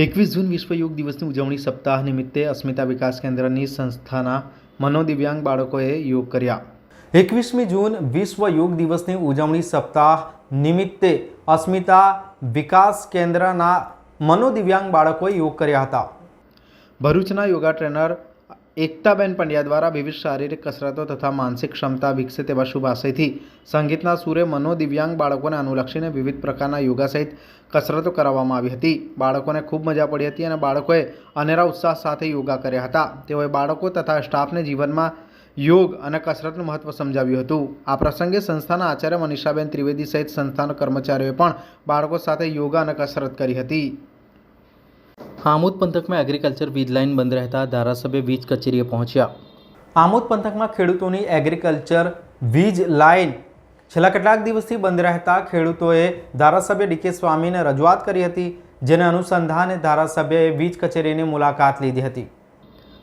એકવીસ જૂન વિશ્વ યોગ દિવસની ઉજવણી સપ્તાહ નિમિત્તે અસ્મિતા વિકાસ કેન્દ્રની સંસ્થાના મનોદિવ્યાંગ બાળકોએ યોગ કર્યા એકવીસમી જૂન વિશ્વ યોગ દિવસની ઉજવણી સપ્તાહ નિમિત્તે અસ્મિતા વિકાસ કેન્દ્રના મનોદિવ્યાંગ બાળકોએ યોગ કર્યા હતા. ભરૂચના યોગા ટ્રેનર એકતાબેન પંડ્યા દ્વારા વિવિધ શારીરિક કસરતો તથા માનસિક ક્ષમતા વિકસે તેવા શુભ સંગીતના સૂરે મનોદિવ્યાંગ બાળકોને અનુલક્ષીને વિવિધ પ્રકારના યોગા સહિત કસરતો કરાવવામાં આવી હતી. બાળકોને ખૂબ મજા પડી હતી અને બાળકોએ અનેરા ઉત્સાહ સાથે યોગા કર્યા હતા. તેઓએ બાળકો તથા સ્ટાફને જીવનમાં યોગ અને કસરતનું મહત્વ સમજાવ્યું હતું. આ પ્રસંગે સંસ્થાના આચાર્ય મનીષાબેન ત્રિવેદી સહિત સંસ્થાના કર્મચારીઓએ પણ બાળકો સાથે યોગા અને કસરત કરી હતી. આમોદ પંથકમાં એગ્રીકલ્ચર વીજ લાઇન બંધ રહેતા ધારાસભ્ય વીજ કચેરીએ પહોંચ્યા. આમોદ પંથકમાં ખેડૂતોની એગ્રીકલ્ચર વીજ લાઇન છેલ્લા કેટલાક દિવસથી બંધ રહેતા ખેડૂતોએ ધારાસભ્ય ડીકે સ્વામીને રજૂઆત કરી હતી, જેને અનુસંધાને ધારાસભ્યએ વીજ કચેરીની મુલાકાત લીધી હતી.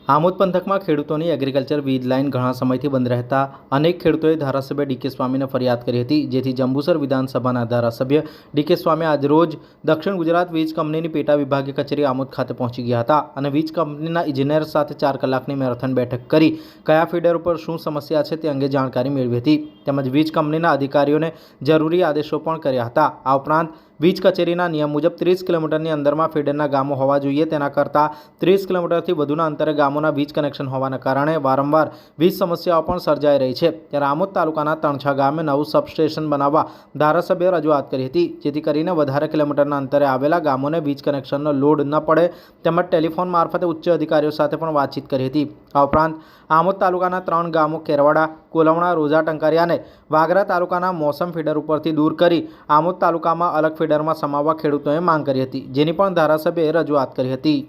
આમોદ પંથકમાં ખેડૂતોની એગ્રીકલ્ચર વીજ લાઇન ઘણા સમયથી બંધ રહેતા અનેક ખેડૂતોએ ધારાસભ્ય ડીકે સ્વામીને ફરિયાદ કરી હતી, જેથી જંબુસર વિધાનસભાના ધારાસભ્ય ડીકે સ્વામી આજરોજ દક્ષિણ ગુજરાત વીજ કંપનીની પેટા વિભાગીય કચેરી આમોદ ખાતે પહોંચી ગયા હતા અને વીજ કંપનીના ઇજનેર સાથે ચાર કલાકની મેરેથોન બેઠક કરી. કયા ફીડર ઉપર શું સમસ્યા છે તે અંગે જાણકારી મેળવી હતી. તેમજ વીજ કંપનીના અધિકારીઓને જરૂરી આદેશો પણ કર્યા હતા. આ ઉપરાંત વીજ કચેરીના નિયમ મુજબ ત્રીસ કિલોમીટરની અંદરમાં ફીડરના ગામો હોવા જોઈએ. તેના કરતાં ત્રીસ કિલોમીટરથી વધુના અંતરે ગામોના વીજ કનેક્શન હોવાના કારણે વારંવાર વીજ સમસ્યાઓ પણ સર્જાઈ રહી છે. ત્યારે આમોદ તાલુકાના તણછા ગામે નવું સબસ્ટેશન બનાવવા ધારાસભ્ય રજૂઆત કરી હતી, જેથી કરીને વધારે કિલોમીટરના અંતરે આવેલા ગામોને વીજ કનેક્શનનો લોડ ન પડે. તેમજ ટેલિફોન મારફતે ઉચ્ચ અધિકારીઓ સાથે પણ વાતચીત કરી હતી. આ ઉપરાંત આમોદ તાલુકાના ત્રણ ગામો કેરવાડા, કોલવણા, રોજા ટંકારિયાને વાગરા તાલુકાના મોસમ ફીડર ઉપરથી દૂર કરી આમોદ તાલુકામાં અલગ ફીડરમાં સમાવવા ખેડૂતોએ માંગ કરી હતી. જેની પણ ધારાસભ્યએ રજૂઆત કરી હતી.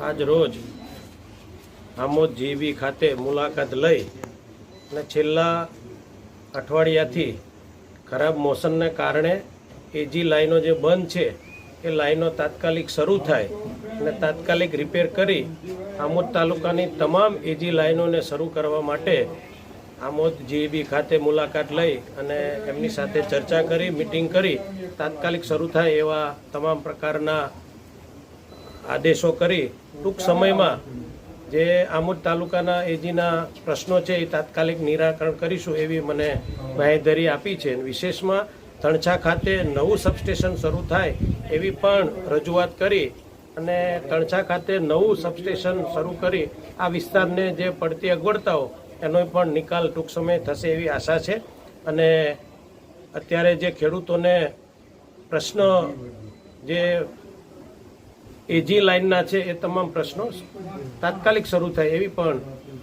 આજ રોજ આમોદ જીબી ખાતે મુલાકાત લઈ અને છેલ્લા અઠવાડિયાથી ખરાબ મોસમને કારણે એજી લાઈનો જે બંધ છે, એ લાઈનો તાત્કાલિક શરૂ થાય અને તાત્કાલિક રિપેર કરી આમોદ તાલુકાની તમામ એજી લાઈનોને શરૂ કરવા માટે આમોદ જીઈબી ખાતે મુલાકાત લઈ અને એમની સાથે ચર્ચા કરી, મિટિંગ કરી, તાત્કાલિક શરૂ થાય એવા તમામ પ્રકારના આદેશો કરી. ટૂંક સમયમાં જે આમોદ તાલુકાના એજીના પ્રશ્નો છે એ તાત્કાલિક નિરાકરણ કરીશું એવી મને બાહેધરી આપી છે. વિશેષમાં તણછા ખાતે નવું સબસ્ટેશન શરૂ થાય એવી પણ રજૂઆત કરી અને તણછા ખાતે નવું સબસ્ટેશન શરૂ કરી આ વિસ્તારને જે પડતી અગવડતાઓ, એનો પણ નિકાલ ટૂંક સમયે થશે એવી આશા છે. અને અત્યારે જે ખેડૂતોને પ્રશ્ન જે એજી લાઇનના છે, એ તમામ પ્રશ્નો તાત્કાલિક શરૂ થાય એવી પણ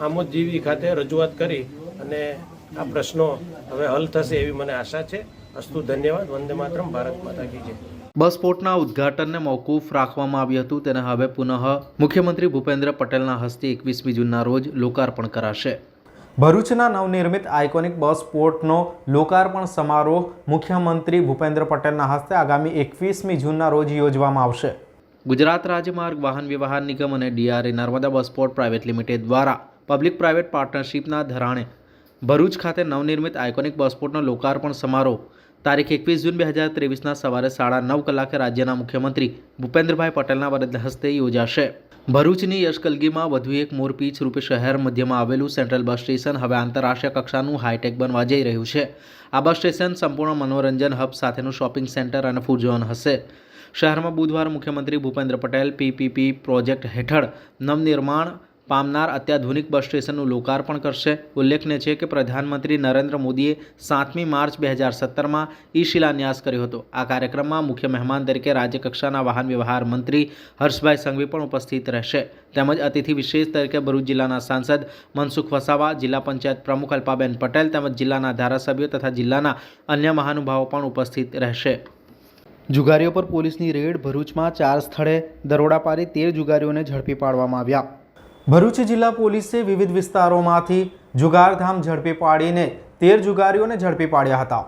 આમોદજીવી ખાતે રજૂઆત કરી અને આ પ્રશ્નો હવે હલ થશે એવી મને આશા છે. અસ્તુ ધન્યવાદ. વંદે માતરમ. ભારત માતા કી બસ પોર્ટના ઉદ્ઘાટનને મોકૂફ રાખવામાં આવ્યું હતું. તેને હવે પુનઃ મુખ્યમંત્રી ભૂપેન્દ્ર પટેલના હસ્તે એકવીસમી જૂનના રોજ લોકાર્પણ કરાશે. ભરૂચના નવનિર્મિત આઇકોનિક બસ પોર્ટનો લોકાર્પણ સમારોહ મુખ્યમંત્રી ભૂપેન્દ્ર પટેલના હસ્તે આગામી એકવીસમી જૂનના રોજ યોજવામાં આવશે. ગુજરાત રાજમાર્ગ વાહન વ્યવહાર નિગમ અને DRA Narmada bus port private limited દ્વારા પબ્લિક પ્રાઇવેટ પાર્ટનરશિપના ધરાણે ભરૂચ ખાતે નવનિર્મિત આઇકોનિક બસ પોર્ટનો લોકાર્પણ સમારોહ તારીખ એકવીસ જૂન બે હજાર ત્રેવીસના સવારે સાડા નવ કલાકે રાજ્યના મુખ્યમંત્રી ભૂપેન્દ્રભાઈ પટેલના વરદ હસ્તે યોજાશે. ભરૂચની યશકલગીમાં વધુ એક મોરપીચ રૂપે શહેર મધ્યમાં આવેલું સેન્ટ્રલ બસ સ્ટેશન હવે આંતરરાષ્ટ્રીય કક્ષાનું હાઈટેક બનવા જઈ રહ્યું છે. આ બસ સ્ટેશન સંપૂર્ણ મનોરંજન હબ સાથેનું શોપિંગ સેન્ટર અને ફૂડ ઝોન હશે. શહેરમાં બુધવાર મુખ્યમંત્રી ભૂપેન્દ્ર પટેલ પીપીપી પ્રોજેક્ટ હેઠળ નવનિર્માણ પામનાર અત્યાધુનિક બસ સ્ટેશનનું લોકાર્પણ કરશે. ઉલ્લેખનીય છે કે પ્રધાનમંત્રી નરેન્દ્ર મોદીએ સાતમી માર્ચ બે હજાર સત્તરમાં ઈ શિલાન્યાસ કર્યો હતો. આ કાર્યક્રમમાં મુખ્ય મહેમાન તરીકે રાજ્યકક્ષાના વાહન વ્યવહાર મંત્રી હર્ષભાઈ સંઘવી પણ ઉપસ્થિત રહેશે. તેમજ અતિથિ વિશેષ તરીકે ભરૂચ જિલ્લાના સાંસદ મનસુખ વસાવા, જિલ્લા પંચાયત પ્રમુખ અલ્પાબેન પટેલ તેમજ જિલ્લાના ધારાસભ્યો તથા જિલ્લાના અન્ય મહાનુભાવો પણ ઉપસ્થિત રહેશે. જુગારીઓ પર પોલીસની રેડ ભરૂચમાં ચાર સ્થળે દરોડા પાડી તેર જુગારીઓને ઝડપી પાડવામાં આવ્યા. ભરૂચ જિલ્લા પોલીસે વિવિધ વિસ્તારોમાંથી જુગારધામ ઝડપી પાડીને તેર જુગારીઓને ઝડપી પાડ્યા હતા.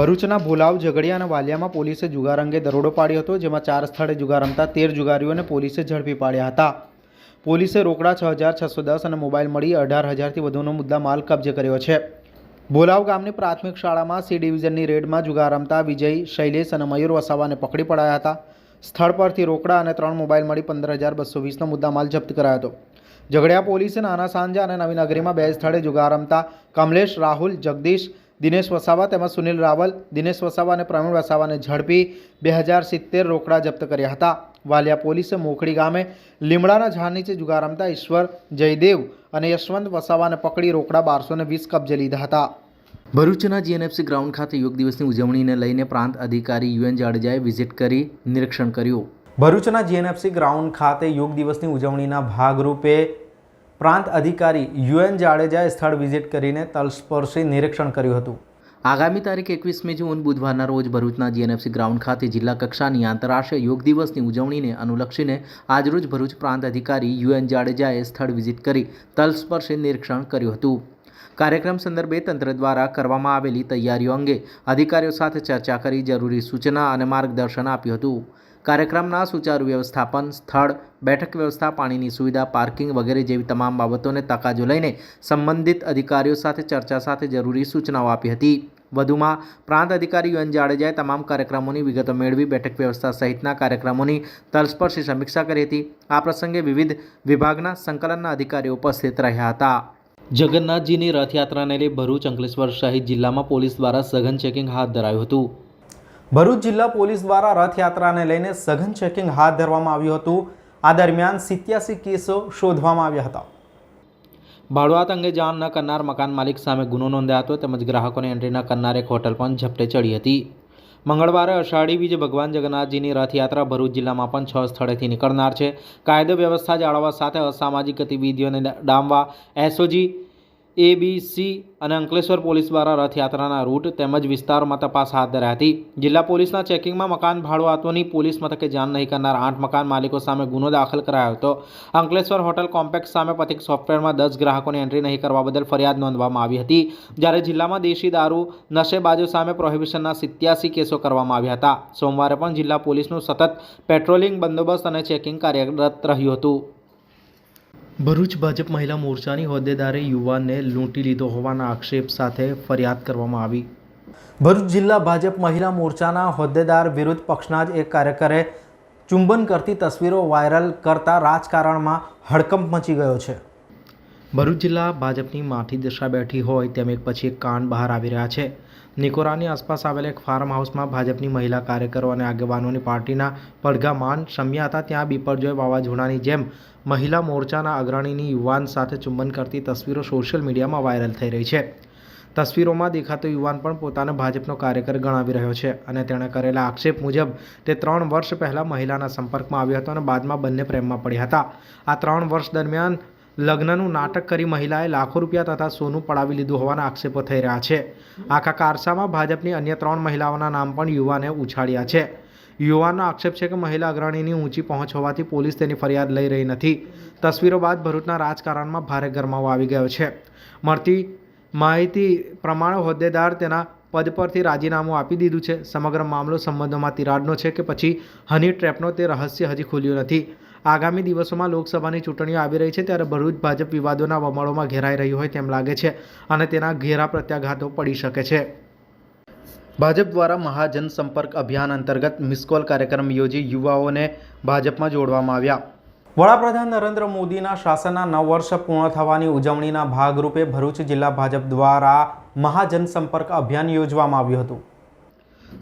ભરૂચના ભોલાવ, ઝઘડિયા અને વાલિયામાં પોલીસે જુગાર અંગે દરોડો પાડ્યો હતો, જેમાં ચાર સ્થળે જુગાર રમતા તેર જુગારીઓને પોલીસે ઝડપી પાડ્યા હતા. પોલીસે રોકડા છ હજાર છસો દસ અને મોબાઈલ મળી અઢાર હજારથી વધુનો મુદ્દા માલ કબજે કર્યો છે. ભોલાવ ગામની પ્રાથમિક શાળામાં સી ડિવિઝનની રેડમાં જુગાર રમતા વિજય, શૈલેષ અને મયુર વસાવાને પકડી પડાયા હતા. સ્થળ પરથી રોકડા અને ત્રણ મોબાઈલ મળી પંદર હજાર બસો વીસનો મુદ્દા માલ જપ્ત કરાયો હતો. ઝઘડિયા પોલીસે નાના સાંજા અને નવી નગરીમાં બે સ્થળે જુગાર રમતા કમલેશ, રાહુલ, જગદીશ, દિનેશ વસાવા તેમજ સુનિલ રાવલ, દિનેશ વસાવા અને પ્રવીણ વસાવાને ઝડપી બે હજાર સિત્તેર રોકડા જપ્ત કર્યા હતા. વાલિયા પોલીસે મોખડી ગામે લીમડાના ઝાડ નીચે જુગાર રમતા ઈશ્વર, જયદેવ અને યશવંત વસાવાને પકડી રોકડા બારસો વીસ કબજે લીધા હતા. ભરૂચના જીએનએફસી ગ્રાઉન્ડ ખાતે યોગ દિવસની ઉજવણીને લઈને પ્રાંત અધિકારી યુએન જાડેજાએ વિઝિટ કરી નિરીક્ષણ કર્યું. ભરૂચના જીએનએફસી ગ્રાઉન્ડ ખાતે યોગ દિવસની ઉજવણીના ભાગરૂપે પ્રાંત અધિકારી યુએન જાડેજાએ સ્થળ વિઝિટ કરીને તલસ્પર્શી નિરીક્ષણ કર્યું હતું. આગામી તારીખ એકવીસમી જૂન બુધવારના રોજ ભરૂચના જીએનએફસી ગ્રાઉન્ડ ખાતે જિલ્લા કક્ષાની આંતરરાષ્ટ્રીય યોગ દિવસની ઉજવણીને અનુલક્ષીને આજરોજ ભરૂચ પ્રાંત અધિકારી યુએન જાડેજાએ સ્થળ વિઝિટ કરી તલસ્પર્શી નિરીક્ષણ કર્યું હતું. કાર્યક્રમ સંદર્ભે તંત્ર દ્વારા કરવામાં આવેલી તૈયારીઓ અંગે અધિકારીઓ સાથે ચર્ચા કરી જરૂરી સૂચના અને માર્ગદર્શન આપ્યું હતું. કાર્યક્રમના સુચારુ વ્યવસ્થાપન, સ્થળ, બેઠક વ્યવસ્થા, પાણીની સુવિધા, પાર્કિંગ વગેરે જેવી તમામ બાબતોને તકાજો લઈને સંબંધિત અધિકારીઓ સાથે ચર્ચા સાથે જરૂરી સૂચનાઓ આપી હતી. વધુમાં, પ્રાંત અધિકારી યુએન જાડેજાએ તમામ કાર્યક્રમોની વિગતો મેળવી બેઠક વ્યવસ્થા સહિતના કાર્યક્રમોની તલસ્પર્શી સમીક્ષા કરી હતી. આ પ્રસંગે વિવિધ વિભાગના સંકલનના અધિકારીઓ ઉપસ્થિત રહ્યા હતા. જગન્નાથજીની રથયાત્રાને લઈ ભરૂચ અંકલેશ્વર સહિત જિલ્લામાં પોલીસ દ્વારા સઘન ચેકિંગ હાથ ધરાયું હતું. ભરૂચ જિલ્લા પોલીસ દ્વારા રથયાત્રાને લઈને સઘન ચેકિંગ હાથ ધરવામાં આવ્યું હતું. આ દરમિયાન સિત્યાસી કેસો શોધવામાં આવ્યા હતા. ભાડુઆત અંગે જાણ ન કરનાર મકાન માલિક સામે ગુનો નોંધાયો હતો તેમજ ગ્રાહકોને એન્ટ્રી ન કરનાર એક હોટલ પણ ઝપટે ચડી હતી. મંગળવારે અષાઢી બીજ ભગવાન જગન્નાથજીની રથયાત્રા ભરૂચ જિલ્લામાં પણ છ સ્થળેથી નીકળનાર છે. કાયદો વ્યવસ્થા જાળવવા સાથે અસામાજિક ગતિવિધિઓને ડામવા એસઓજી એબીસી અને અંકલેશ્વર પોલીસ દ્વારા રથયાત્રાના રૂટ તેમજ વિસ્તારોમાં તપાસ હાથ ધરાઈ હતી. જિલ્લા પોલીસના ચેકિંગમાં મકાન ભાડુઆતોની પોલીસ મથકે જાણ નહીં કરનાર આઠ મકાન માલિકો સામે ગુનો દાખલ કરાયો હતો. અંકલેશ્વર હોટલ કોમ્પ્લેક્સ સામે પથિક સોફ્ટવેરમાં દસ ગ્રાહકોને એન્ટ્રી નહીં કરવા બદલ ફરિયાદ નોંધવામાં આવી હતી. જ્યારે જિલ્લામાં દેશી દારૂ નશેબાજો સામે પ્રોહિબિશનના સિત્યાસી કેસો કરવામાં આવ્યા હતા. સોમવારે પણ જિલ્લા પોલીસનું સતત પેટ્રોલિંગ બંદોબસ્ત અને ચેકિંગ કાર્યરત રહ્યું હતું. ભરૂચ ભાજપ મહિલા મોરચાની હોદ્દેદારે યુવાનને લૂંટી લીધો હોવાના આક્ષેપ સાથે ફરિયાદ કરવામાં આવી. ભરૂચ જિલ્લા ભાજપ મહિલા મોરચાના હોદ્દેદાર વિરુદ્ધ પક્ષના જ એક કાર્યકરે ચુંબન કરતી તસવીરો વાયરલ કરતા રાજકારણમાં હડકંપ મચી ગયો છે. ભરૂચ જિલ્લા ભાજપની માઠી દશા બેઠી હોય તેમ એક પછી એક કાંડ બહાર આવી રહ્યા છે. નિકોરાની આસપાસ આવેલા એક ફાર્મ હાઉસમાં ભાજપની મહિલા કાર્યકરો અને આગેવાનોની પાર્ટીના પડઘા માન શમ્યા હતા ત્યાં બિપરજોય વાવાઝોડાની જેમ મહિલા મોરચાના અગ્રણીની યુવાન સાથે ચુંબન કરતી તસવીરો સોશિયલ મીડિયામાં વાયરલ થઈ રહી છે. તસવીરોમાં દેખાતો યુવાન પણ પોતાને ભાજપનો કાર્યકર ગણાવી રહ્યો છે અને તેણે કરેલા આક્ષેપ મુજબ તે ત્રણ વર્ષ પહેલાં મહિલાના સંપર્કમાં આવ્યો હતો અને બાદમાં બંને પ્રેમમાં પડ્યા હતા. આ ત્રણ વર્ષ દરમિયાન લગ્નનું નાટક કરી મહિલાએ લાખો રૂપિયા તથા સોનું પડાવી લીધું હોવાના આક્ષેપો થઈ રહ્યા છે. આખા કારસામાં ભાજપની અન્ય ત્રણ મહિલાઓના નામ પણ યુવાને ઉછાળ્યા છે. યુવાનનો આક્ષેપ છે કે મહિલા અગ્રણીની ઊંચી પહોંચ હોવાથી પોલીસ તેની ફરિયાદ લઈ રહી નથી. તસવીરો બાદ ભરૂચના રાજકારણમાં ભારે ગરમાવો આવી ગયો છે. મળતી માહિતી પ્રમાણે હોદ્દેદાર તેના પદ પરથી રાજીનામું આપી દીધું છે. સમગ્ર મામલો સંબંધોમાં તિરાડનો છે કે પછી હની ટ્રેપનો તે રહસ્ય હજી ખુલ્યું નથી. આગામી દિવસોમાં લોકસભાની ચૂંટણીઓ આવી રહી છે ત્યારે ભરૂચ ભાજપ વિવાદોના વમળોમાં ઘેરાઈ રહ્યું હોય તેમ લાગે છે અને તેના ઘેરા પ્રત્યાઘાતો પડી શકે છે. ભાજપ દ્વારા મહાજન સંપર્ક અભિયાન અંતર્ગત મિસકોલ કાર્યક્રમ યોજી યુવાઓને ભાજપમાં જોડવામાં આવ્યા. વડાપ્રધાન નરેન્દ્ર મોદીના શાસનના નવ વર્ષ પૂર્ણ થવાની ઉજવણીના ભાગરૂપે ભરૂચ જિલ્લા ભાજપ દ્વારા મહાજન સંપર્ક અભિયાન યોજવામાં આવ્યું હતું.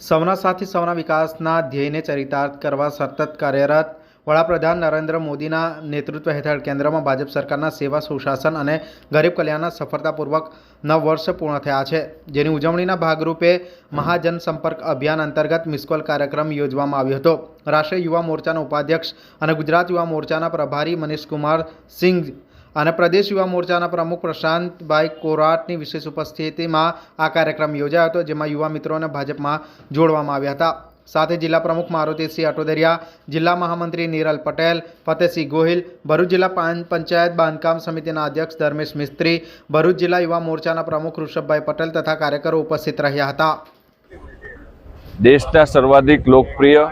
સૌના સાથી સૌના વિકાસના ધ્યેયને ચરિતાર્થ કરવા સતત કાર્યરત વડાપ્રધાન નરેન્દ્ર મોદીના નેતૃત્વ હેઠળ કેન્દ્રમાં ભાજપ સરકારના સેવા, સુશાસન અને ગરીબ કલ્યાણના સફળતાપૂર્વક નવ વર્ષ પૂર્ણ થયા છે. જેની ઉજવણીના ભાગરૂપે મહાજન સંપર્ક અભિયાન અંતર્ગત મિસકોલ કાર્યક્રમ યોજવામાં આવ્યો હતો. રાષ્ટ્રીય યુવા મોરચાના ઉપાધ્યક્ષ અને ગુજરાત યુવા મોરચાના પ્રભારી મનીષકુમાર સિંઘ અને પ્રદેશ યુવા મોરચાના પ્રમુખ પ્રશાંતભાઈ કોરાટની વિશેષ ઉપસ્થિતિમાં આ કાર્યક્રમ યોજાયો હતો, જેમાં યુવા મિત્રોને ભાજપમાં જોડવામાં આવ્યા હતા. સાથે જિલ્લા પ્રમુખ મારુતિસિંહ અટોદરિયા જિલ્લા મહામંત્રી નિરલ પટેલ, ફતેહસિંહ ગોહિલ, ભરૂચ જિલ્લા પંચાયત બાંધકામ સમિતિના અધ્યક્ષ ધર્મેશ મિસ્ત્રી, ભરૂચ જિલ્લા યુવા મોરચાના પ્રમુખ ઋષભભાઈ પટેલ તથા કાર્યકરો ઉપસ્થિત રહ્યા હતા. દેશના સર્વાધિક લોકપ્રિય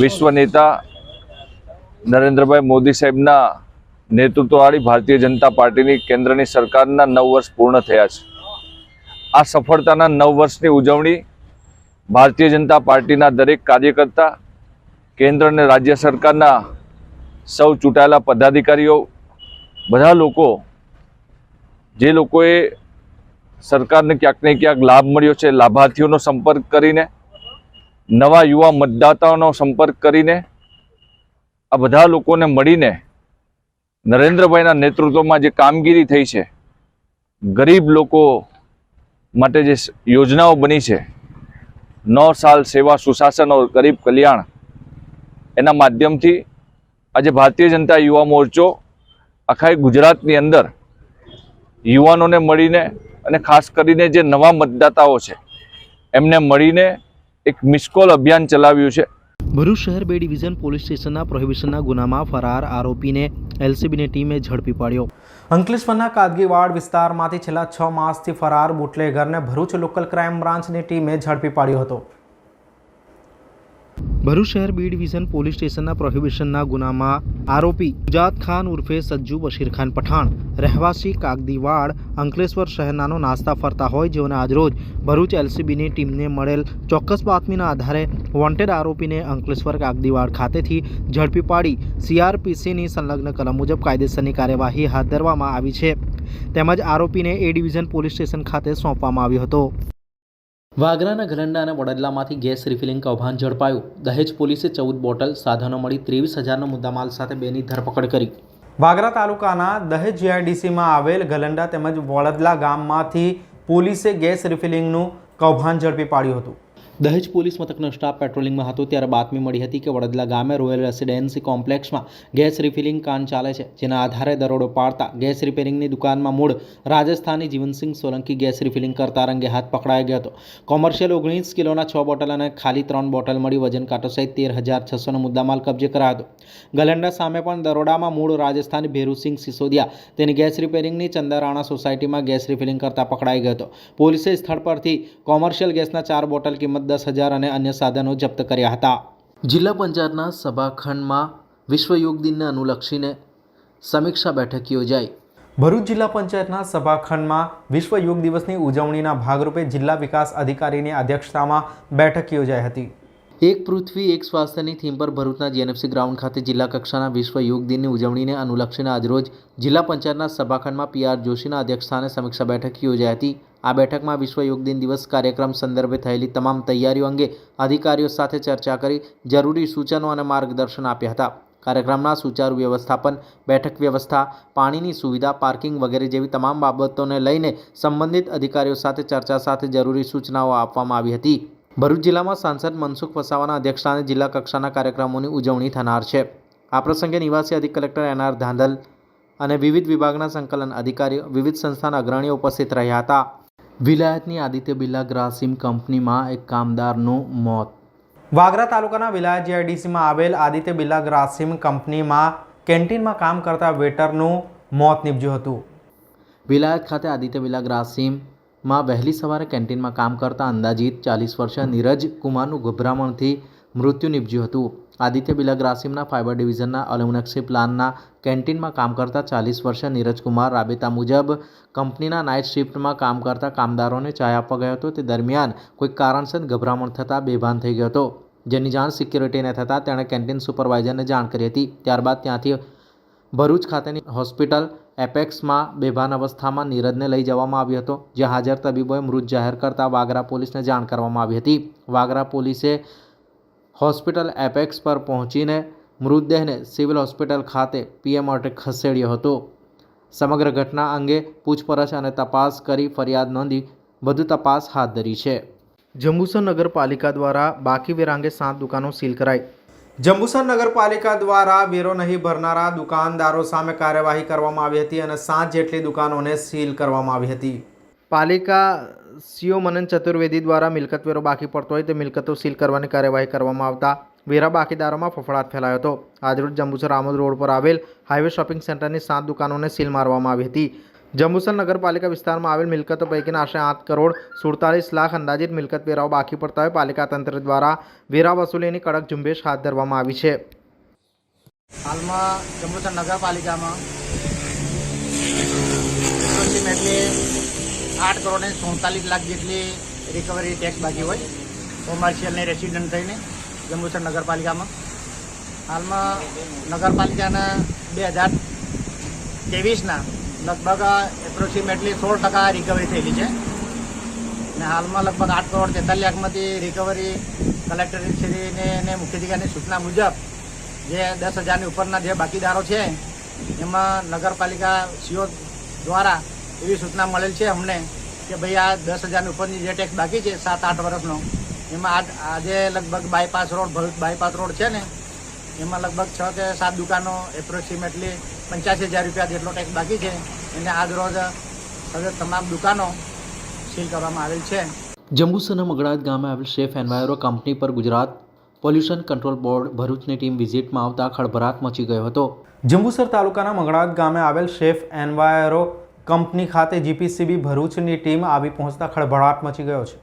વિશ્વ નેતા નરેન્દ્રભાઈ મોદી સાહેબના નેતૃત્વવાળી ભારતીય જનતા પાર્ટીની કેન્દ્રની સરકારના નવ વર્ષ પૂર્ણ થયા છે. આ સફળતાના નવ વર્ષની ઉજવણી ભારતીય જનતા પાર્ટીના દરેક કાર્યકર્તા, કેન્દ્ર અને રાજ્ય સરકારના સૌ ચૂંટાયેલા પદાધિકારીઓ, બધા લોકો, જે લોકોએ સરકારને ક્યાંક ક્યાંક લાભ મળ્યો છે, લાભાર્થીઓનો સંપર્ક કરીને, નવા યુવા મતદાતાઓનો સંપર્ક કરીને, આ બધા લોકોને મળીને નરેન્દ્રભાઈના નેતૃત્વમાં જે કામગીરી થઈ છે, ગરીબ લોકો માટે જે યોજનાઓ બની છે નौ સાલ સેવા સુશાસન ઓર ગરીબ કલ્યાણ. એના માધ્યમથી આજે ભારતીય જનતા યુવા મોરચો આખા ગુજરાતની અંદર યુવાનોને મળીને અને ખાસ કરીને જે નવા મતદાતાઓ છે, એમને મળીને એક મિસકોલ અભિયાન ચલાવ્યું છે. ભરૂચ શહેર બે ડિવિઝન પોલીસ સ્ટેશનના પ્રોહિબિશનના ગુનામાં ફરાર આરોપીને એલસીબીની ટીમે ઝડપી પાડ્યો. અંકલેશ્વરના કાદગીવાડ વિસ્તારમાંથી છેલ્લા છ માસથી ફરાર બુટલેગરને ભરૂચ લોકલ ક્રાઇમ બ્રાન્ચની ટીમે ઝડપી પાડ્યો હતો. ભરૂચ શહેર બી ડિવિઝન પોલીસ સ્ટેશનના પ્રોહિબિશનના ગુનામાં આરોપી ગુજરાત ખાન ઉર્ફે સજ્જુ બશીર ખાન પઠાણ. રહેવાસી કાગદીવાડ, અંકલેશ્વર શહેરનાનો નાસ્તા ફરતા હોય જેઓને આજરોજ ભરૂચ એલસીબીની ટીમને મળેલ ચોક્કસ બાતમીના આધારે વોન્ટેડ આરોપીને અંકલેશ્વર કાગદીવાડ ખાતેથી ઝડપી પાડી સીઆરપીસીની સંલગ્ન કલમ મુજબ કાયદેસરની કાર્યવાહી હાથ ધરવામાં આવી છે. તેમજ આરોપીને એ ડિવિઝન પોલીસ સ્ટેશન ખાતે સોંપવામાં આવ્યો હતો. વાગરાના ઘરંડા અને વડોદરામાંથી ગેસ રિફિલિંગ કૌભાંડ ઝડપાયું. દહેજ પોલીસે ચૌદ બોટલ સાધનો મળી ત્રેવીસ હજારનો મુદ્દામાલ સાથે બેની ધરપકડ કરી. વાગરા તાલુકાના દહેજ જીઆઈડીસીમાં આવેલ ગલંડા તેમજ વડદલા ગામમાંથી પોલીસે ગેસ રિફિલિંગનું કૌભાંડ ઝડપી પાડ્યું હતું. દહેજ પોલીસ મથકનો સ્ટાફ પેટ્રોલિંગમાં હતો ત્યારે બાતમી મળી હતી કે વડદલા ગામે રોયલ રેસિડેન્સી કોમ્પ્લેક્સમાં ગેસ રિફિલિંગ કાન ચાલે છે, જેના આધારે દરોડો પાડતા ગેસ રિપેરિંગની દુકાનમાં મૂળ રાજસ્થાની જીવનસિંહ સોલંકી ગેસ રિફિલિંગ કરતા રંગે હાથ પકડાઈ ગયો હતો. કોમર્શિયલ ઓગણીસ કિલોના છ બોટલ અને ખાલી ત્રણ બોટલ મળી વજન કાંટો સહિત તેર હજાર છસોનો મુદ્દામાલ કબજે કરાયો હતો. ગલંડા સામે પણ દરોડામાં મૂળ રાજસ્થાની ભેરુસિંહ સિસોદિયા તેની ગેસ રિપેરિંગની ચંદારાણા સોસાયટીમાં ગેસ રિફિલિંગ કરતા પકડાઈ ગયો હતો. પોલીસે સ્થળ પરથી કોમર્શિયલ ગેસના ચાર બોટલ કિંમત દસ હજાર અને અન્ય સાધનો જપ્ત કર્યા હતા. જિલ્લા પંચાયતના સભાખંડમાં વિશ્વ યોગ દિનને અનુલક્ષીને સમીક્ષા બેઠક યોજાઈ. ભરૂચ જિલ્લા પંચાયતના સભાખંડમાં વિશ્વ યોગ દિવસની ઉજવણીના ભાગરૂપે જિલ્લા વિકાસ અધિકારીની અધ્યક્ષતામાં બેઠક યોજાઈ હતી. એક પૃથ્વી, એક સ્વાસ્થ્યની થીમ પર ભરૂચના જીએનએફસી ગ્રાઉન્ડ ખાતે જિલ્લા કક્ષાના વિશ્વ યોગ દિનની ઉજવણીને અનુલક્ષીને આજરોજ જિલ્લા પંચાયતના સભાખંડમાં પીઆર જોશીના અધ્યક્ષસ્થાને સમીક્ષા બેઠક યોજાઈ હતી. આ બેઠકમાં વિશ્વ યોગ દિન દિવસ કાર્યક્રમ સંદર્ભે થયેલી તમામ તૈયારીઓ અંગે અધિકારીઓ સાથે ચર્ચા કરી જરૂરી સૂચનો અને માર્ગદર્શન આપ્યા હતા. કાર્યક્રમના સુચારુ વ્યવસ્થાપન, બેઠક વ્યવસ્થા, પાણીની સુવિધા, પાર્કિંગ વગેરે જેવી તમામ બાબતોને લઈને સંબંધિત અધિકારીઓ સાથે ચર્ચા સાથે જરૂરી સૂચનાઓ આપવામાં આવી હતી. ભરૂચ જિલ્લામાં સાંસદ મનસુખ વસાવાના અધ્યક્ષસ્થાને જિલ્લા કક્ષાના કાર્યક્રમોની ઉજવણી થનાર છે. આ પ્રસંગે નિવાસી અધિક કલેક્ટર એનઆર ધાંધલ અને વિવિધ વિભાગના સંકલન અધિકારીઓ, વિવિધ સંસ્થાના અગ્રણીઓ ઉપસ્થિત રહ્યા હતા. વિલાયતની આદિત્ય બિરલા ગ્રાસિમ કંપનીમાં એક કામદારનું મોત. વાગરા તાલુકાના વિલાયત જીઆઈડીસીમાં આવેલ આદિત્ય બિરલા ગ્રાસિમ કંપનીમાં કેન્ટીનમાં કામ કરતા વેટરનું મોત નીપજ્યું હતું. વિલાયત ખાતે આદિત્ય બિરલા ગ્રાસિમમાં વહેલી સવારે કેન્ટીનમાં કામ કરતા અંદાજિત ચાલીસ વર્ષીય નીરજ કુમારનું ગભરામણથી મૃત્યુ નીપજ્યું હતું. આદિત્ય બિરલા ગ્રાસિમના ફાઇબર ડિવિઝનના અલુમિનક્ષી પ્લાનના કેન્ટીનમાં કામ કરતા ચાલીસ વર્ષીય નીરજ કુમાર રાબેતા મુજબ કંપનીના નાઇટ શિફ્ટમાં કામ કરતા કામદારોને ચાય આપવા ગયો હતો. તે દરમિયાન કોઈક કારણસર ગભરામણ થતાં બેભાન થઈ ગયો હતો. જેની જાણ સિક્યુરિટીને થતાં તેણે કેન્ટીન સુપરવાઇઝરને જાણ કરી હતી. ત્યારબાદ ત્યાંથી ભરૂચ ખાતેની હોસ્પિટલ એપેક્સમાં બેભાન અવસ્થામાં નીરજને લઈ જવામાં આવ્યો હતો, જ્યાં હાજર તબીબોએ મૃત જાહેર કરતા વાગરા પોલીસને જાણ કરવામાં આવી હતી. વાગરા પોલીસે હોસ્પિટલ એપેક્સ પર પહોંચીને મૃતદેહને સિવિલ હોસ્પિટલ ખાતે પીએમ માટે ખસેડ્યો હતો. સમગ્ર ઘટના અંગે પૂછપરછ અને તપાસ કરી ફરિયાદ નોંધી વધુ તપાસ હાથ ધરી છે. જંબુસર નગરપાલિકા દ્વારા બાકી વેરા અંગે સાત દુકાનો સીલ કરાઈ. જંબુસર નગરપાલિકા દ્વારા વેરો નહીં ભરનારા દુકાનદારો સામે કાર્યવાહી કરવામાં આવી હતી અને સાત જેટલી દુકાનોને સીલ કરવામાં આવી હતી. પાલિકા સીઓ મનન ચતુર્વેદી દ્વારા મિલકત વેરો બાકી પડતો હોય તે મિલકતો સીલ કરવાની કાર્યવાહી કરવામાં આવતા વેરા બાકીદારોમાં ફફડાટ ફેલાયો હતો. આજરોજ જંબુસર આમોદ રોડ પર આવેલ હાઈવે શોપિંગ સેન્ટરની સાત દુકાનોને સીલ મારવામાં આવી હતી. જંબુસર નગરપાલિકા વિસ્તારમાં આવેલ મિલકતો પૈકીના આશરે આઠ કરોડ સુડતાલીસ લાખ અંદાજિત મિલકત વેરાઓ બાકી પડતા હોય. પાલિકા તંત્ર દ્વારા વેરા વસૂલીની કડક ઝુંબેશ હાથ ધરવામાં આવી છે. હાલમાં જંબુસર નગરપાલિકામાં આઠ કરોડ ને સુડતાલીસ લાખ જેટલી રિકવરી ટેક્સ બાકી હોય કોમર્શિયલની રેસિડન્ટ થઈને જંબુસર નગરપાલિકામાં. હાલમાં નગરપાલિકાના બે હજાર ત્રેવીસના લગભગ એપ્રોક્સિમેટલી સોળ ટકા રિકવરી થયેલી છે. ને હાલમાં લગભગ આઠ કરોડ તેતાલીસ લાખમાંથી રિકવરી કલેક્ટરશ્રીને અને મુખ્ય અધિકારીની સૂચના મુજબ જે દસ હજારની ઉપરના જે બાકીદારો છે, એમાં નગરપાલિકા સીઓ દ્વારા એવી સૂચના મળેલ છે અમને કે ભાઈ આ દસ હજારની ઉપરની જે ટેક્સ બાકી છે, સાત આઠ વર્ષનો, એમાં આજે લગભગ bypass road Bharuch bypass road છે ને, એમાં લગભગ છ કે સાત દુકાનો એપ્રોક્સિમેટલી પંચ્યાસી હજાર રૂપિયા જેટલો ટેક્સ બાકી છે. એને આજ રોજ હવે તમામ દુકાનો સીલ કરવામાં આવેલ છે. જંબુસરના મગડાત ગામે આવેલ શેફ એન્વાયરો કંપની પર ગુજરાત પોલ્યુશન કંટ્રોલ બોર્ડ ભરૂચની ટીમ વિઝિટમાં આવતા ખળભરાટ મચી ગયો હતો. જંબુસર તાલુકાના મગડાત ગામે આવેલ શેફ એન્વાયરો કંપની ખાતે જીપીસીબી ભરૂચની ટીમ આવી પહોંચતા ખળભળાટ મચી ગયો છે.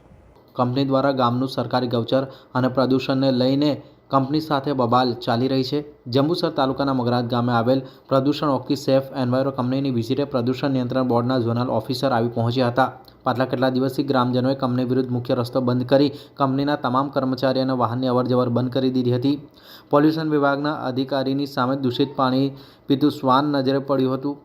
કંપની દ્વારા ગામનું સરકારી ગૌચર અને પ્રદૂષણને લઈને કંપની સાથે બબાલ ચાલી રહી છે. જંબુસર તાલુકાના મગરાજ ગામે આવેલ પ્રદૂષણ ઓકી સેફ એન્વાયરો કંપનીની વિઝિટે પ્રદૂષણ નિયંત્રણ બોર્ડના ઝોનલ ઓફિસર આવી પહોંચ્યા હતા. પાછલા કેટલા દિવસથી ગ્રામજનોએ કંપની વિરુદ્ધ મુખ્ય રસ્તો બંધ કરી કંપનીના તમામ કર્મચારી અને વાહનની અવરજવર બંધ કરી દીધી હતી. પોલ્યુશન વિભાગના અધિકારીની સામે દૂષિત પાણી પીતું શ્વાન નજરે પડ્યું હતું.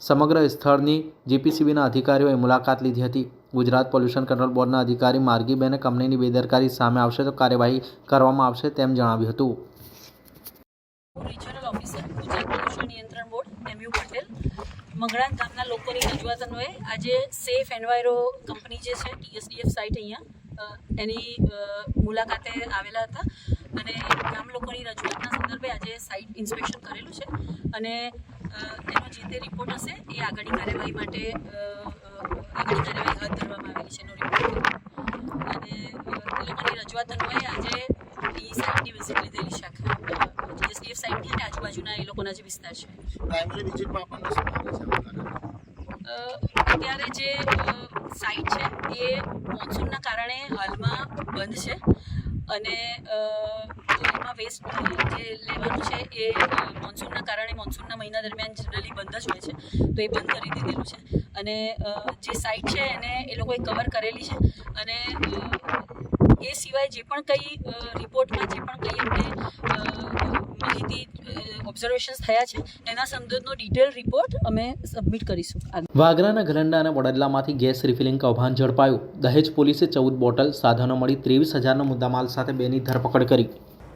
સમગ્ર સ્થળની જીપીસીબીના અધિકારીઓએ મુલાકાત લીધી હતી. ગુજરાત પોલ્યુશન કંટ્રોલ બોર્ડના અધિકારી માર્ગીબેને કંપનીની બેદરકારી સામે આવશે તો કાર્યવાહી કરવામાં આવશે તેમ જણાવ્યું હતું. રિજનલ ઓફિસર નિયંત્રણ બોર્ડ એમયુ પટેલ મગળાન ગામના લોકોની રજૂઆત અન્વયે આજે સેફ એન્વાયરો કંપની જે છે ટીએસડીએફ સાઇટ અહીંયા એની મુલાકાતે આવેલા હતા. અને ગામ લોકોની રજૂઆતના સંદર્ભે આજે સાઇટ ઇન્સ્પેક્શન કરેલું છે. અને એનો જે તે રિપોર્ટ હશે, એ આગળની કાર્યવાહી માટે કાર્યવાહી હાથ ધરવામાં આવેલી છે અને લોકોની રજૂઆત અન્વયે આજે એ સાઇટની વિઝિટ લીધેલી શાખા. જીએસડીએફ સાઇટની અને આજુબાજુના એ લોકોના જે વિસ્તાર છે. પ્રાઇમરી વિઝિટમાં આપણને શું મળે છે લોકોને? અ, અત્યારે જે અ, સાઇટ છે એ મોન્સૂનના કારણે હાલમાં બંધ છે અને અ, એમાં વેસ્ટ જે લેવાનું છે એ અ, મોન્સૂનના કારણે મોન્સૂનના મહિના દરમિયાન જનરલી બંધ જ હોય છે તો એ બંધ કરી દીધેલું છે અને અ, જે સાઇટ છે એને એ લોકોએ કવર કરેલી છે અને અ, એ સિવાય જે પણ કંઈ અ, રિપોર્ટમાં જે પણ કંઈ આપણે અ, માહિતી ઓબ્ઝર્વેશન્સ થયા છે. એના સંદર્ભનો ડિટેલ રિપોર્ટ અમે સબમિટ કરીશું. વાગરાના ગલંડા અને વડોદરામાંથી ગેસ રિફિલિંગ કૌભાંડ ઝડપાયું. દહેજ પોલીસે ચૌદ બોટલ સાધનો મળી ત્રેવીસ હજારનો મુદ્દામાલ સાથે બેની ધરપકડ કરી.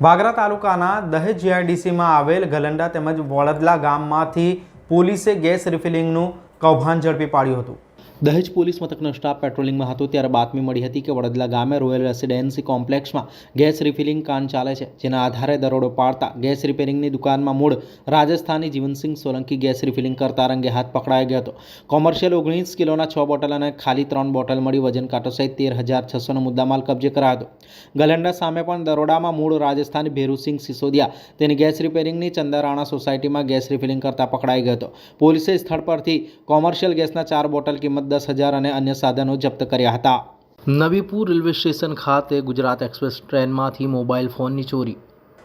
વાગરા તાલુકાના દહેજ જીઆઈડીસીમાં આવેલ ગલંડા તેમજ વડદલા ગામમાંથી પોલીસે ગેસ રિફિલિંગનું કૌભાંડ ઝડપી પાડ્યું હતું. દહેજ પોલીસ મથકનો સ્ટાફ પેટ્રોલિંગમાં હતો, ત્યારે બાતમી મળી હતી કે વડોદરા ગામે રોયલ રેસિડેન્સી કોમ્પ્લેક્સમાં ગેસ રિફિલિંગ કાન ચાલે છે, જેના આધારે દરોડો પાડતા ગેસ રિપેરિંગની દુકાનમાં મૂળ રાજસ્થાની જીવનસિંહ સોલંકી ગેસ રિફિલિંગ કરતા રંગે હાથ પકડાઈ ગયો હતો. કોમર્શિયલ ઓગણીસ કિલોના છ બોટલ અને ખાલી ત્રણ બોટલ મળી વજન કાંટો સહિત તેર હજાર છસોનો મુદ્દામાલ કબજે કરાયો હતો. ગલેન્ડા સામે પણ દરોડામાં મૂળ રાજસ્થાની ભેરુસિંહ સિસોદિયા તેની ગેસ રિપેરિંગની ચંદારાણા સોસાયટીમાં ગેસ રિફિલિંગ કરતા પકડાઈ ગયો હતો. પોલીસે સ્થળ પરથી કોમર્શિયલ ગેસના ચાર બોટલ કિંમત દસ હજાર અને અન્ય સાધનો જપ્ત કર્યા હતા. નવીપુર રેલવે સ્ટેશન ખાતે ગુજરાત એક્સપ્રેસ ટ્રેનમાંથી મોબાઈલ ફોનની ચોરી.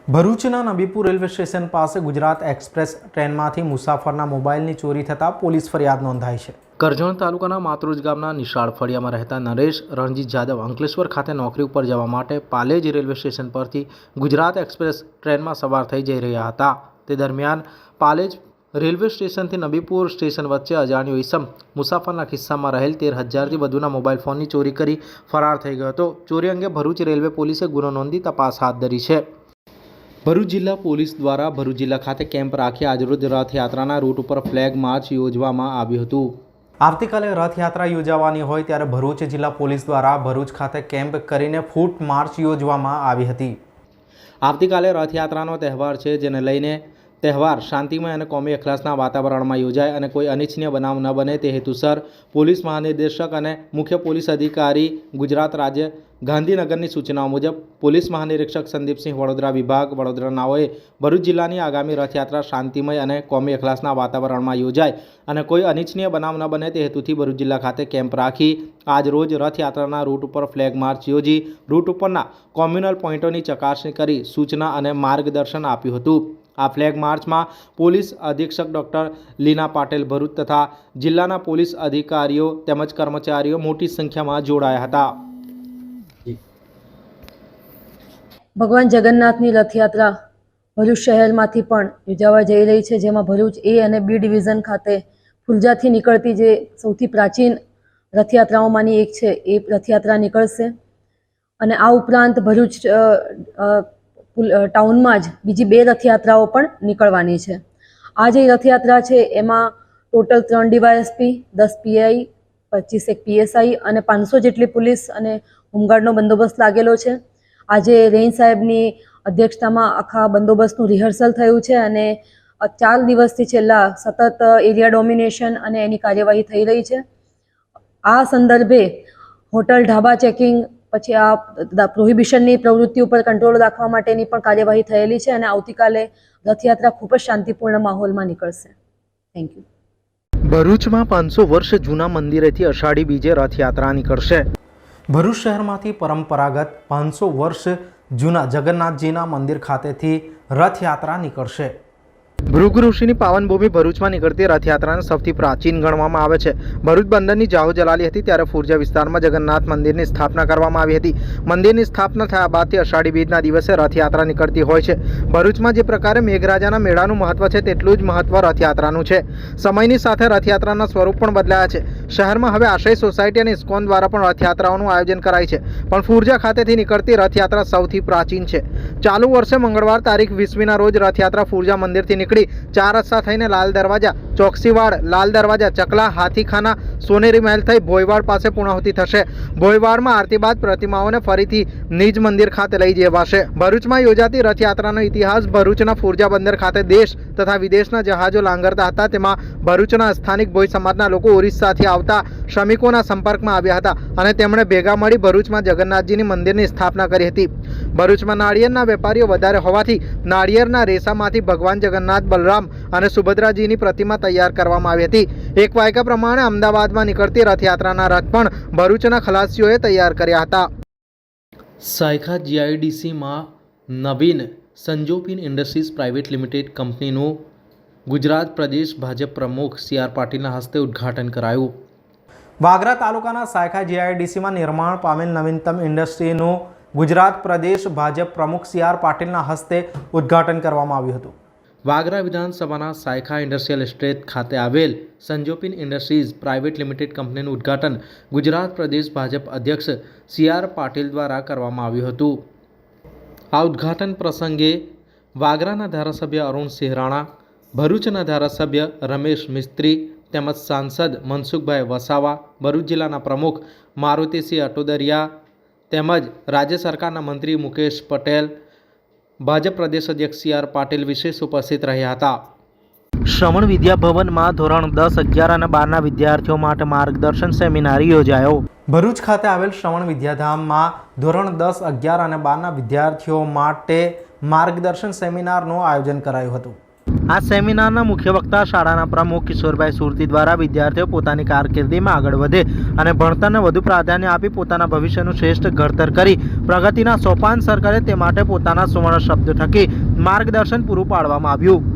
ભરૂચના નબીપુર રેલવે સ્ટેશન પાસે ગુજરાત એક્સપ્રેસ ટ્રેનમાંથી મુસાફરના મોબાઈલની ચોરી થતાં પોલીસ ફરિયાદ નોંધાઈ છે. કરજણ તાલુકાના માતૃજ ગામના નિશાળ ફળિયામાં રહેતા નરેશ રણજીત જાદવ અંકલેશ્વર ખાતે નોકરી ઉપર જવા માટે પાલેજ રેલવે સ્ટેશન પરથી ગુજરાત એક્સપ્રેસ ટ્રેનમાં સવાર થઈ જઈ રહ્યા હતા. તે દરમિયાન પાલેજ રેલવે સ્ટેશનથી નબીપુર સ્ટેશન વચ્ચે અજાણ્યો ઈસમ. મુસાફરના ખિસ્સામાં રહેલ તેર હજારથી વધુના મોબાઈલ ફોનની ચોરી કરી ફરાર થઈ ગયો હતો. ચોરી અંગે ભરૂચ રેલવે પોલીસે ગુનો નોંધી તપાસ હાથ ધરી છે. ભરૂચ જિલ્લા પોલીસ દ્વારા ભરૂચ જિલ્લા ખાતે કેમ્પ રાખી આજરોજ રથયાત્રાના રૂટ ઉપર ફ્લેગ માર્ચ યોજવામાં આવ્યું હતું. આવતીકાલે રથયાત્રા યોજાવાની હોય ત્યારે ભરૂચ જિલ્લા પોલીસ દ્વારા ભરૂચ ખાતે કેમ્પ કરીને ફૂટ માર્ચ યોજવામાં આવી હતી. આવતીકાલે રથયાત્રાનો તહેવાર છે, જેને લઈને તહેવાર શાંતિમય અને કોમી અખલાસના વાતાવરણમાં યોજાય અને કોઈ અનિચ્છનીય બનાવ ન બને તે હેતુસર પોલીસ મહાનિર્દેશક અને મુખ્ય પોલીસ અધિકારી ગુજરાત રાજ્ય ગાંધીનગરની સૂચનાઓ મુજબ પોલીસ મહાનિરીક્ષક સંદીપસિંહ વડોદરા વિભાગ વડોદરાનાઓએ ભરૂચ જિલ્લાની આગામી રથયાત્રા શાંતિમય અને કોમી અખલાસના વાતાવરણમાં યોજાય અને કોઈ અનિચ્છનીય બનાવ ન બને તે હેતુથી ભરૂચ જિલ્લા ખાતે કેમ્પ રાખી આજ રોજ રથયાત્રાના રૂટ ઉપર ફ્લેગ માર્ચ યોજી રૂટ ઉપરના કોમ્યુનલ પોઈન્ટોની ચકાસણી કરી સૂચના અને માર્ગદર્શન આપ્યું હતું. આ ફ્લેગ માર્ચમાં પોલીસ અધિક્ષક ડૉક્ટર લીના પાટેલ ભરૂચ તથા જિલ્લાના પોલીસ અધિકારીઓ તેમજ કર્મચારીઓ મોટી સંખ્યામાં જોડાયા હતા. ભગવાન જગન્નાથની રથયાત્રા ભરૂચ શહેરમાંથી પણ યોજાવા જઈ રહી છે, જેમાં ભરૂચ એ અને બી ડિવિઝન ખાતે ફુલજાથી નીકળતી જે સૌથી પ્રાચીન રથયાત્રાઓમાંની એક છે, એ રથયાત્રા નીકળશે. અને આ ઉપરાંત ભરૂચ ટાઉનમાં જ બીજી બે રથયાત્રાઓ પણ નીકળવાની છે. આ જે રથયાત્રા છે, એમાં ટોટલ ત્રણ ડીવાયએસપી, દસ પીઆઈ, પચીસ એક પીએસઆઈ અને પાંચસો જેટલી પોલીસ અને હોમગાર્ડનો બંદોબસ્ત લાગેલો છે. આજે રેન્જ સાહેબની અધ્યક્ષતામાં આખા બંદોબસ્તનું રિહર્સલ થયું છે અને ચાર દિવસથી છેલ્લા સતત એરિયા ડોમિનેશન અને એની કાર્યવાહી થઈ રહી છે. આ સંદર્ભે હોટલ ઢાબા ચેકિંગ પછી આ પ્રોહિબિશનની પ્રવૃત્તિ ઉપર કંટ્રોલ રાખવા માટેની પણ કાર્યવાહી થયેલી છે અને આવતીકાલે રથયાત્રા ખૂબ જ શાંતિપૂર્ણ માહોલમાં નીકળશે. થેન્ક યુ ભરૂચમાં પાંચસો વર્ષ જૂના મંદિરેથી અષાઢી બીજે રથયાત્રા નીકળશે. ભરૂચ શહેરમાંથી પરંપરાગત પાંચસો વર્ષ જૂના જગન્નાથજીના મંદિર ખાતેથી રથયાત્રા નીકળશે. ભૃગુ ઋષિની પાવનભૂમિ ભરૂચમાં નીકળતી રથયાત્રાને સૌથી પ્રાચીન ગણવામાં આવે છે. ભરૂચ બંદરની જાહો જલાલી હતી ત્યારે ફુરજા વિસ્તારમાં જગન્નાથ મંદિરની સ્થાપના કરવામાં આવી હતી. મંદિરની સ્થાપના થયા બાદથી અષાઢી બીજના દિવસે રથયાત્રા નીકળતી હોય છે. ભરૂચમાં જે પ્રકારે મેઘરાજાના મેળાનું મહત્વ છે તેટલું જ મહત્વ રથયાત્રાનું છે. સમયની સાથે રથયાત્રાના સ્વરૂપ પણ બદલાયા છે. શહેરમાં હવે આશ્રય સોસાયટી અને ઇસ્કોન દ્વારા પણ રથયાત્રાઓનું આયોજન કરાય છે. પણ ફુરજા ખાતેથી નીકળતી રથયાત્રા સૌથી પ્રાચીન છે. ચાલુ વર્ષે મંગળવાર તારીખ વીસમીના રોજ રથયાત્રા ફુરજા મંદિરથી નીકળી ચાર રસ્તા થઈને લાલ દરવાજા, ચોકસીવાડ, લાલ દરવાજા, ચકલા, હાથીખાના, સોનેરી મહેલ થઈ ભોયવાડ પાસે પૂર્ણાહુતિ થશે. ભોયવાડમાં આરતી બાદ પ્રતિમાઓને ફરીથી નિજ મંદિર ખાતે લઈ જવાશે. ભરૂચમાં યોજાતી રથયાત્રાનો ઇતિહાસ ભરૂચના ફુરજા બંદર ખાતે દેશ તથા વિદેશના જહાજો લાંગરતા હતા. તેમાં ભરૂચના સ્થાનિક ભોય સમાજના લોકો ઓરિસ્સાથી આવતા શ્રમિકોના સંપર્કમાં આવ્યા હતા અને તેમણે ભેગા મળી ભરૂચમાં જગન્નાથજીની મંદિરની સ્થાપના કરી હતી. ભરૂચમાં નાળિયેરના વેપારીઓ વધારે હોવાથી નાળિયેરના રેસામાંથી ભગવાન જગન્નાથ બલરામ અને સુભદ્રાજીની પ્રતિમા તૈયાર કરવામાં આવી હતી. એક વાયકા પ્રમાણે અમદાવાદમાં નીકળતી રથયાત્રાના રથ પણ ભરૂચના ખલાસીઓએ તૈયાર કર્યા હતા. સાયખા જીઆઈડીસીમાં નવીન સંજોપિન ઇન્ડસ્ટ્રીઝ પ્રાઇવેટ લિમિટેડ કંપનીનું ગુજરાત પ્રદેશ ભાજપ પ્રમુખ સી આર પાટીલના હસ્તે ઉદ્ઘાટન કરાયું. વાગરા તાલુકાના સાયખા જીઆઈડીસીમાં નિર્માણ પામેલ નવીનતમ ઇન્ડસ્ટ્રીનું ગુજરાત પ્રદેશ ભાજપ પ્રમુખ સી આર પાટીલના હસ્તે ઉદ્ઘાટન કરવામાં આવ્યું હતું. વાગરા વિધાનસભાના સાયખા ઇન્ડસ્ટ્રીયલ એસ્ટેટ ખાતે આવેલ સંજોપિન ઇન્ડસ્ટ્રીઝ પ્રાઇવેટ લિમિટેડ કંપનીનું ઉદ્ઘાટન ગુજરાત પ્રદેશ ભાજપ અધ્યક્ષ સી આર પાટીલ દ્વારા કરવામાં આવ્યું હતું. આ ઉદ્ઘાટન પ્રસંગે વાગરાના ધારાસભ્ય અરુણ સિંહરાણા, ભરૂચના ધારાસભ્ય રમેશ મિસ્ત્રી તેમજ સાંસદ મનસુખભાઈ વસાવા, ભરૂચ જિલ્લાના પ્રમુખ મારુતિસિંહ અટોદરિયા તેમજ રાજ્ય સરકારના મંત્રી મુકેશ પટેલ ભાજપ પ્રદેશ અધ્યક્ષ સી આર પાટીલ વિશેષ ઉપસ્થિત રહ્યા હતા. શ્રવણ વિદ્યાભવનમાં ધોરણ દસ અગિયાર અને બારના વિદ્યાર્થીઓ માટે માર્ગદર્શન સેમિનાર યોજાયો. ભરૂચ ખાતે આવેલ શ્રવણ વિદ્યાધામમાં ધોરણ દસ અગિયાર અને બારના વિદ્યાર્થીઓ માટે માર્ગદર્શન સેમિનારનું આયોજન કરાયું હતું. આ સેમિનારના મુખ્ય વક્તા શાળાના પ્રમુખ કિશોરભાઈ સુરતી દ્વારા વિદ્યાર્થીઓ પોતાની કારકિર્દીમાં આગળ વધે અને ભણતરને વધુ પ્રાધાન્ય આપી પોતાના ભવિષ્યનું શ્રેષ્ઠ ઘડતર કરી પ્રગતિના સોપાન સર કરે તે માટે પોતાના સુવર્ણ શબ્દ થકી માર્ગદર્શન પૂરું પાડવામાં આવ્યું.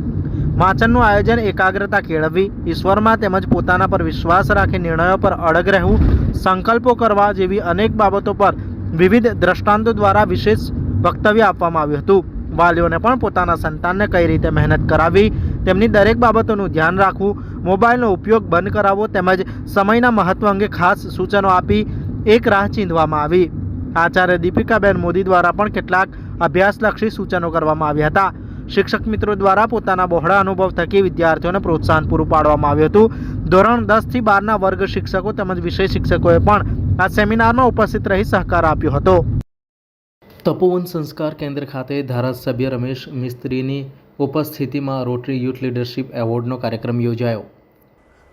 વાંચનનું આયોજન એકાગ્રતા કેળવવી, ઈશ્વરમાં તેમજ પોતાના પર વિશ્વાસ રાખી નિર્ણયો પર અડગ રહેવું, સંકલ્પો કરવા જેવી અનેક બાબતો પર વિવિધ દ્રષ્ટાંતો દ્વારા વિશેષ વક્તવ્ય આપવામાં આવ્યું હતું. વાલીઓને પણ પોતાના સંતાનને કઈ રીતે મહેનત કરાવી તેમની દરેક બાબતોનું ધ્યાન રાખવું, મોબાઈલનો ઉપયોગ બંધ કરાવવો તેમજ સમયના મહત્વ અંગે ખાસ સૂચનો આપી એક રાહ ચીંધવામાં આવી. આચાર્ય દીપિકાબેન મોદી દ્વારા પણ કેટલાક અભ્યાસલક્ષી સૂચનો કરવામાં આવ્યા હતા. શિક્ષક મિત્રો દ્વારા પોતાના બહોળા અનુભવ થકી વિદ્યાર્થીઓને પ્રોત્સાહન પૂરું પાડવામાં આવ્યું હતું. ધોરણ દસથી બારના વર્ગ શિક્ષકો તેમજ વિષય શિક્ષકોએ પણ આ સેમિનારમાં ઉપસ્થિત રહી સહકાર આપ્યો હતો. તપોવન સંસ્કાર કેન્દ્ર ખાતે ધારાસભ્ય રમેશ મિસ્ત્રીની ઉપસ્થિતિમાં રોટરી યુથ લીડરશિપ એવોર્ડનો કાર્યક્રમ યોજાયો.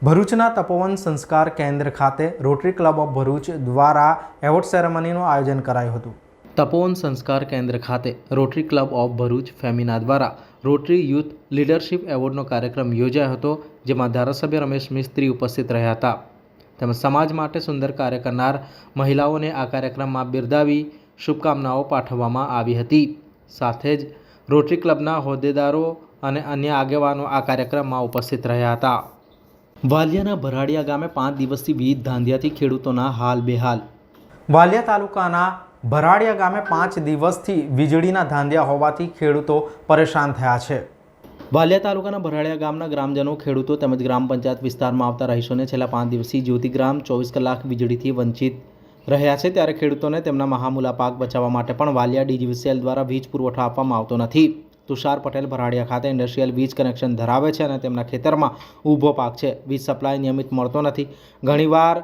ભરૂચના તપોવન સંસ્કાર કેન્દ્ર ખાતે રોટરી ક્લબ ઓફ ભરૂચ દ્વારા એવોર્ડ સેરેમનીનું આયોજન કરાયું હતું. તપોવન સંસ્કાર કેન્દ્ર ખાતે Rotary Club of Bharuch Femina દ્વારા રોટરી યુથ લીડરશિપ એવોર્ડનો કાર્યક્રમ યોજાયો હતો જેમાં ધારાસભ્ય રમેશ મિસ્ત્રી ઉપસ્થિત રહ્યા હતા. તેમજ સમાજ માટે સુંદર કાર્ય કરનાર મહિલાઓને આ કાર્યક્રમમાં બિરદાવી શુભકામનાઓ પાઠવવામાં આવી હતી. સાથે જ રોટરી ક્લબના હોદ્દેદારો અને અન્ય આગેવાનો આ કાર્યક્રમમાં ઉપસ્થિત રહ્યા હતા. વાલિયાના ભરાડિયા ગામે પાંચ દિવસથી વિવિધ ધાંધિયાથી ખેડૂતોના હાલ બેહાલ. વાલિયા તાલુકાના ભરાડિયા ગામે પાંચ દિવસથી વીજળીના ધાંધિયા હોવાથી ખેડૂતો પરેશાન થયા છે. વાલિયા તાલુકાના ભરાડિયા ગામના ગ્રામજનો, ખેડૂતો તેમજ ગ્રામ પંચાયત વિસ્તારમાં આવતા રહીશોને છેલ્લા પાંચ દિવસથી જ્યોતિગ્રામ ચોવીસ કલાક વીજળીથી વંચિત રહ્યા છે ત્યારે ખેડૂતોને તેમના મહામૂલા પાક બચાવવા માટે પણ વાલિયા ડીજીવીસીએલ દ્વારા વીજ પુરવઠો આપવામાં આવતો નથી. તુષાર પટેલ ભરાડિયા ખાતે ઇન્ડસ્ટ્રીયલ વીજ કનેક્શન ધરાવે છે અને તેમના ખેતરમાં ઊભો પાક છે. વીજ સપ્લાય નિયમિત મળતો નથી. ઘણીવાર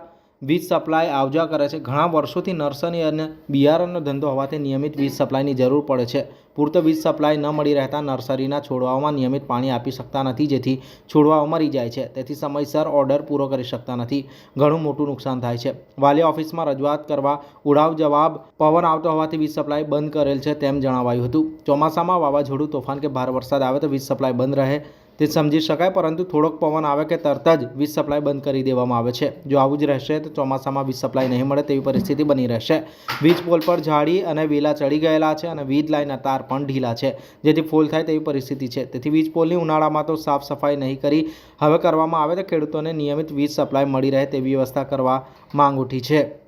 વીજ સપ્લાય આવજા કરે છે. ઘણા વર્ષોથી નર્સરી અને બિયારણનો ધંધો હોવાથી નિયમિત વીજ સપ્લાયની જરૂર પડે છે. પૂરતો વીજ સપ્લાય ન મળી રહેતા નર્સરીના છોડવાઓમાં નિયમિત પાણી આપી શકતા નથી, જેથી છોડવાઓ મરી જાય છે. તેથી સમયસર ઓર્ડર પૂરો કરી શકતા નથી. ઘણું મોટું નુકસાન થાય છે. વાલિયા ઓફિસમાં રજૂઆત કરવા ઉડાવ જવાબ પવન આવતો હોવાથી વીજ સપ્લાય બંધ કરેલ છે તેમ જણાવાયું હતું. ચોમાસામાં વાવાઝોડું, તોફાન કે ભારે વરસાદ આવે તો વીજ સપ્લાય બંધ રહે તે સમજી શકાય, પરંતુ થોડોક પવન આવે કે તરત જ વીજ સપ્લાય બંધ કરી દેવામાં આવે છે. જો આવું જ રહેશે, તો ચોમાસામાં વીજ સપ્લાય નહીં મળે તેવી પરિસ્થિતિ બની રહેશે. વીજ પોલ પર ઝાડી અને વેલા ચડી ગયેલા છે અને વીજ લાઇનના તાર પણ ઢીલા છે, જેથી ફોલ થાય તેવી પરિસ્થિતિ છે. તેથી વીજ પોલની ઉનાળામાં તો સાફ સફાઈ નહીં કરી હવે કરવામાં આવે તો ખેડૂતોને નિયમિત વીજ સપ્લાય મળી રહે તેવી વ્યવસ્થા કરવા માંગ ઉઠી છે.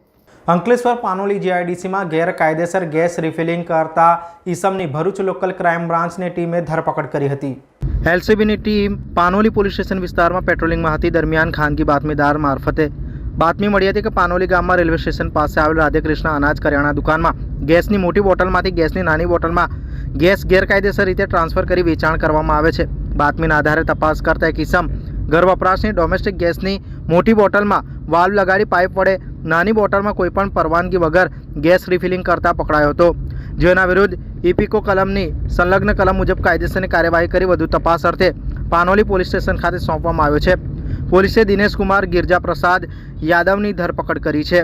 અંકલેશ્વર પાનોલી જીઆઈડીસીમાં ગેરકાયદેસર ગેસ રિફિલિંગ કરતા ઈસમની ભરૂચ લોકલ ક્રાઇમ બ્રાન્ચની ટીમે ધરપકડ કરી હતી. એલસીબીની ટીમ પાનોલી પોલીસ સ્ટેશન વિસ્તારમાં પેટ્રોલિંગમાં હતી. દરમિયાન ખાનગી બાતમીદાર મારફતે બાતમી મળી હતી કે પાનોલી ગામમાં રેલવે સ્ટેશન પાસે આવેલ રાધેકૃષ્ણ અનાજ કરિયાણા દુકાનમાં ગેસની મોટી બોટલમાંથી ગેસની નાની બોટલમાં ગેસ ગેરકાયદેસર રીતે ટ્રાન્સફર કરી વેચાણ કરવામાં આવે છે. બાતમીના આધારે તપાસ કરતા એક ઈસમ ઘર વપરાશની ડોમેસ્ટિક ગેસની મોટી બોટલમાં વાલ્વ લગાડી પાઇપ વડે નાની બોટલમાં કોઈપણ પરવાનગી વગર ગેસ રિફિલિંગ કરતા પકડાયો હતો. જેના વિરુદ્ધ ઇપિકો કલમની સંલગ્ન કલમ મુજબ કાયદેસરની કાર્યવાહી કરી વધુ તપાસ અર્થે પાનોલી પોલીસ સ્ટેશન ખાતે સોંપવામાં આવ્યો છે. પોલીસે દિનેશ કુમાર ગિરજા પ્રસાદ યાદવની ધરપકડ કરી છે.